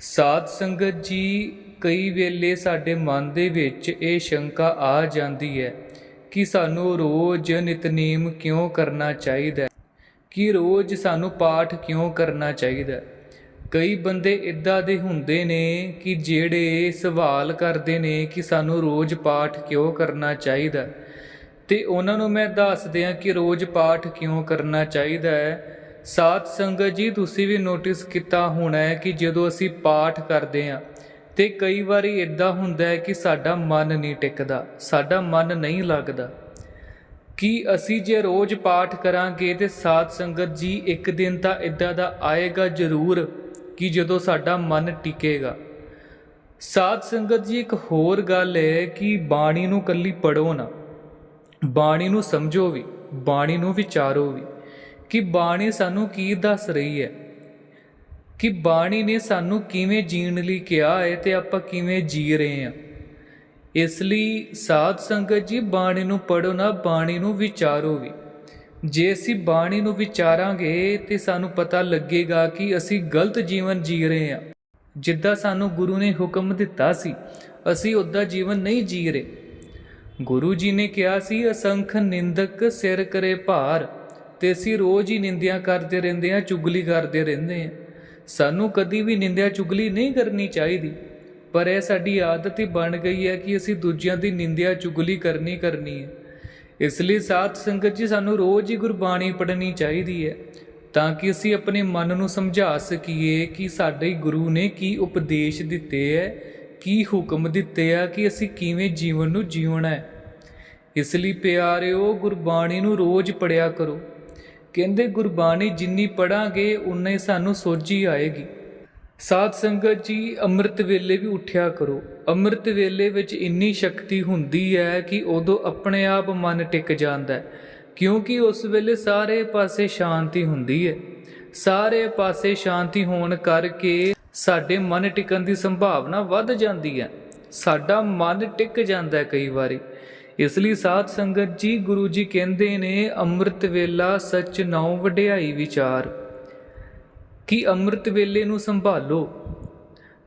ਸਾਧ ਸੰਗਤ ਜੀ, ਕਈ ਵੇਲੇ ਸਾਡੇ ਮਨ ਦੇ ਵਿੱਚ ਇਹ ਸ਼ੰਕਾ ਆ ਜਾਂਦੀ ਹੈ ਕਿ ਸਾਨੂੰ ਰੋਜ਼ ਨਿਤਨੇਮ ਕਿਉਂ ਕਰਨਾ ਚਾਹੀਦਾ ਹੈ? ਕਿ ਰੋਜ਼ ਸਾਨੂੰ ਪਾਠ ਕਿਉਂ ਕਰਨਾ ਚਾਹੀਦਾ ਹੈ? ਕਈ ਬੰਦੇ ਇਦਾਂ ਦੇ ਹੁੰਦੇ ਨੇ ਕਿ ਜਿਹੜੇ ਸਵਾਲ ਕਰਦੇ ਨੇ ਕਿ ਸਾਨੂੰ ਰੋਜ਼ ਪਾਠ ਕਿਉਂ ਕਰਨਾ ਚਾਹੀਦਾ ਹੈ। ਤੇ ਉਹਨਾਂ ਨੂੰ ਮੈਂ ਦੱਸ ਦਿਆਂ ਕਿ ਰੋਜ਼ ਪਾਠ ਕਿਉਂ ਕਰਨਾ ਚਾਹੀਦਾ ਹੈ? ਸਾਧ ਸੰਗਤ ਜੀ, ਤੁਸੀਂ ਵੀ ਨੋਟਿਸ ਕੀਤਾ ਹੋਣਾ ਹੈ ਕਿ ਜਦੋਂ ਅਸੀਂ ਪਾਠ ਕਰਦੇ ਹਾਂ ਤੇ ਕਈ ਵਾਰੀ ਇਦਾਂ ਹੁੰਦਾ ਹੈ ਕਿ ਸਾਡਾ ਮਨ ਨਹੀਂ ਟਿਕਦਾ, ਸਾਡਾ ਮਨ ਨਹੀਂ ਲੱਗਦਾ। ਕਿ ਅਸੀਂ ਜੇ ਰੋਜ਼ ਪਾਠ ਕਰਾਂਗੇ ਤੇ ਸਾਧ ਸੰਗਤ ਜੀ, ਇੱਕ ਦਿਨ ਤਾਂ ਇਦਾਂ ਦਾ ਆਏਗਾ ਜ਼ਰੂਰ ਕਿ ਜਦੋਂ ਸਾਡਾ ਮਨ ਟਿਕੇਗਾ। ਸਾਧ ਸੰਗਤ ਜੀ, ਇੱਕ ਹੋਰ ਗੱਲ ਹੈ ਕਿ ਬਾਣੀ ਨੂੰ ਕੱਲੀ ਪੜੋ ਨਾ, ਬਾਣੀ ਨੂੰ ਸਮਝੋ ਵੀ, ਬਾਣੀ ਨੂੰ ਵਿਚਾਰੋ ਵੀ। ਕਿ ਬਾਣੀ ਸਾਨੂੰ ਕੀ ਦੱਸ ਰਹੀ ਹੈ? ਕਿ ਬਾਣੀ ਨੇ ਸਾਨੂੰ ਕਿਵੇਂ ਜੀਣ ਲਈ ਕਿਹਾ ਹੈ ਤੇ ਆਪਾਂ ਕਿਵੇਂ ਜੀ ਰਹੇ ਹਾਂ? ਇਸ ਲਈ ਸਾਧ ਸੰਗਤ ਜੀ, ਬਾਣੀ ਨੂੰ ਪੜੋ ਨਾ, ਬਾਣੀ ਨੂੰ ਵਿਚਾਰੋ ਵੀ। ਜੇ ਅਸੀਂ ਬਾਣੀ ਨੂੰ ਵਿਚਾਰਾਂਗੇ ਤੇ ਸਾਨੂੰ ਪਤਾ ਲੱਗੇਗਾ ਕਿ ਅਸੀਂ ਗਲਤ ਜੀਵਨ ਜੀ ਰਹੇ ਹਾਂ। ਜਿੱਦਾਂ ਸਾਨੂੰ ਗੁਰੂ ਨੇ ਹੁਕਮ ਦਿੱਤਾ ਸੀ, ਅਸੀਂ ਉੱਦਾਂ ਜੀਵਨ ਨਹੀਂ ਜੀ ਰਹੇ। ਗੁਰੂ ਜੀ ਨੇ ਕਿਹਾ ਸੀ, ਅਸੰਖ ਨਿੰਦਕ ਸਿਰ ਕਰੇ ਭਾਰ। ਤੇ ਅਸੀਂ ਰੋਜ਼ ਹੀ ਨਿੰਦਿਆ ਕਰਦੇ ਰਹਿੰਦੇ ਆ ਚੁਗਲੀ ਕਰਦੇ ਰਹਿੰਦੇ ਆ ਸਾਨੂੰ ਕਦੀ ਵੀ ਨਿੰਦਿਆ ਚੁਗਲੀ ਨਹੀਂ ਕਰਨੀ ਚਾਹੀਦੀ। ਪਰ ਇਹ ਸਾਡੀ ਆਦਤ ਹੀ ਬਣ ਗਈ ਹੈ ਕਿ ਅਸੀਂ ਦੂਜਿਆਂ ਦੀ ਨਿੰਦਿਆ ਚੁਗਲੀ ਕਰਨੀ ਕਰਨੀ ਹੈ। ਇਸ ਲਈ ਸਾਧ ਸੰਗਤ ਜੀ, ਸਾਨੂੰ ਰੋਜ਼ ਹੀ ਗੁਰਬਾਣੀ ਪੜ੍ਹਨੀ ਚਾਹੀਦੀ ਹੈ ਤਾਂ ਕਿ ਅਸੀਂ ਆਪਣੇ ਮਨ ਨੂੰ ਸਮਝਾ ਸਕੀਏ ਕਿ ਸਾਡੇ ਗੁਰੂ ਨੇ ਕੀ ਉਪਦੇਸ਼ ਦਿੱਤੇ ਹੈ, ਕੀ ਹੁਕਮ ਦਿੱਤੇ ਆ ਕਿ ਅਸੀਂ ਕਿਵੇਂ ਜੀਵਨ ਨੂੰ ਜਿਉਣਾ ਹੈ। ਇਸ ਲਈ ਪਿਆਰਿਓ, ਗੁਰਬਾਣੀ ਨੂੰ ਰੋਜ਼ ਪੜਿਆ ਕਰੋ। ਕਹਿੰਦੇ, ਗੁਰਬਾਣੀ ਜਿੰਨੀ ਪੜਾਂਗੇ ਉਨਾ ਸਾਨੂੰ ਸੋਝੀ ਆਏਗੀ। ਸਾਧ ਸੰਗਤ ਜੀ, ਅੰਮ੍ਰਿਤ ਵੇਲੇ ਵੀ ਉੱਠਿਆ ਕਰੋ। ਅੰਮ੍ਰਿਤ ਵੇਲੇ ਵਿੱਚ ਇੰਨੀ ਸ਼ਕਤੀ ਹੁੰਦੀ ਹੈ ਕਿ ਉਦੋਂ ਆਪਣੇ ਆਪ ਮਨ ਟਿਕ ਜਾਂਦਾ ਹੈ, ਕਿਉਂਕਿ ਉਸ ਵੇਲੇ ਸਾਰੇ ਪਾਸੇ ਸ਼ਾਂਤੀ ਹੁੰਦੀ ਹੈ। ਸਾਰੇ ਪਾਸੇ ਸ਼ਾਂਤੀ ਹੋਣ ਕਰਕੇ ਸਾਡੇ ਮਨ ਟਿਕਣ ਦੀ ਸੰਭਾਵਨਾ ਵੱਧ ਜਾਂਦੀ ਹੈ। ਸਾਡਾ ਮਨ ਟਿਕ ਜਾਂਦਾ ਕਈ ਵਾਰੀ। ਇਸ ਲਈ ਸਾਧ ਸੰਗਤ ਜੀ ਗੁਰੂ ਜੀ ਕਹਿੰਦੇ ਨੇ, ਅੰਮ੍ਰਿਤ ਵੇਲਾ ਸੱਚ ਨਾਉ ਵਡਿਆਈ ਵਿਚਾਰ। ਕਿ ਅੰਮ੍ਰਿਤ ਵੇਲੇ ਨੂੰ ਸੰਭਾਲੋ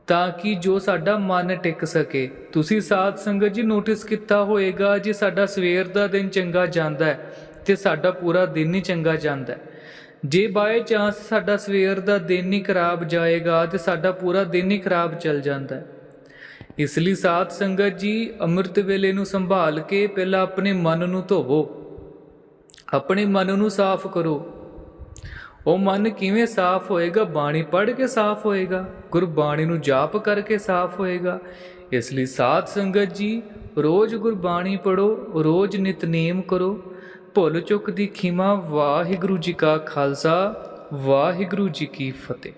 ਤਾਂ ਕਿ ਜੋ ਸਾਡਾ ਮਨ ਟਿਕ ਸਕੇ। ਤੁਸੀਂ ਸਾਧ ਸੰਗਤ ਜੀ ਨੋਟਿਸ ਕੀਤਾ ਹੋਏਗਾ, ਜੇ ਸਾਡਾ ਸਵੇਰ ਦਾ ਦਿਨ ਚੰਗਾ ਜਾਂਦਾ ਹੈ, ਤੇ ਸਾਡਾ ਪੂਰਾ ਦਿਨ ਹੀ ਚੰਗਾ ਜਾਂਦਾ ਹੈ। ਜੇ ਬਾਏ ਚਾਂਸ ਸਾਡਾ ਸਵੇਰ ਦਾ ਦਿਨ ਹੀ ਖਰਾਬ ਜਾਏਗਾ, ਤੇ ਸਾਡਾ ਪੂਰਾ ਦਿਨ ਹੀ ਖਰਾਬ ਚੱਲ ਜਾਂਦਾ ਹੈ। ਇਸ ਲਈ ਸਾਧ ਸੰਗਤ ਜੀ ਅੰਮ੍ਰਿਤ ਵੇਲੇ ਨੂੰ ਸੰਭਾਲ ਕੇ ਪਹਿਲਾਂ ਆਪਣੇ ਮਨ ਨੂੰ ਧੋਵੋ। ਆਪਣੇ ਮਨ ਨੂੰ ਸਾਫ਼ ਕਰੋ। ਉਹ ਮਨ ਕਿਵੇਂ ਸਾਫ਼ ਹੋਏਗਾ? ਬਾਣੀ ਪੜ੍ਹ ਕੇ ਸਾਫ਼ ਹੋਏਗਾ। ਗੁਰਬਾਣੀ ਨੂੰ ਜਾਪ ਕਰਕੇ ਸਾਫ਼ ਹੋਏਗਾ। ਇਸ ਲਈ ਸਾਧ ਸੰਗਤ ਜੀ, ਰੋਜ਼ ਗੁਰਬਾਣੀ ਪੜੋ ਰੋਜ਼ ਨਿਤਨੇਮ ਕਰੋ। ਭੁੱਲ ਚੁੱਕ ਦੀ ਖਿਮਾ ਵਾਹਿਗੁਰੂ ਜੀ ਕਾ ਖਾਲਸਾ, ਵਾਹਿਗੁਰੂ ਜੀ ਕੀ ਫਤਿਹ।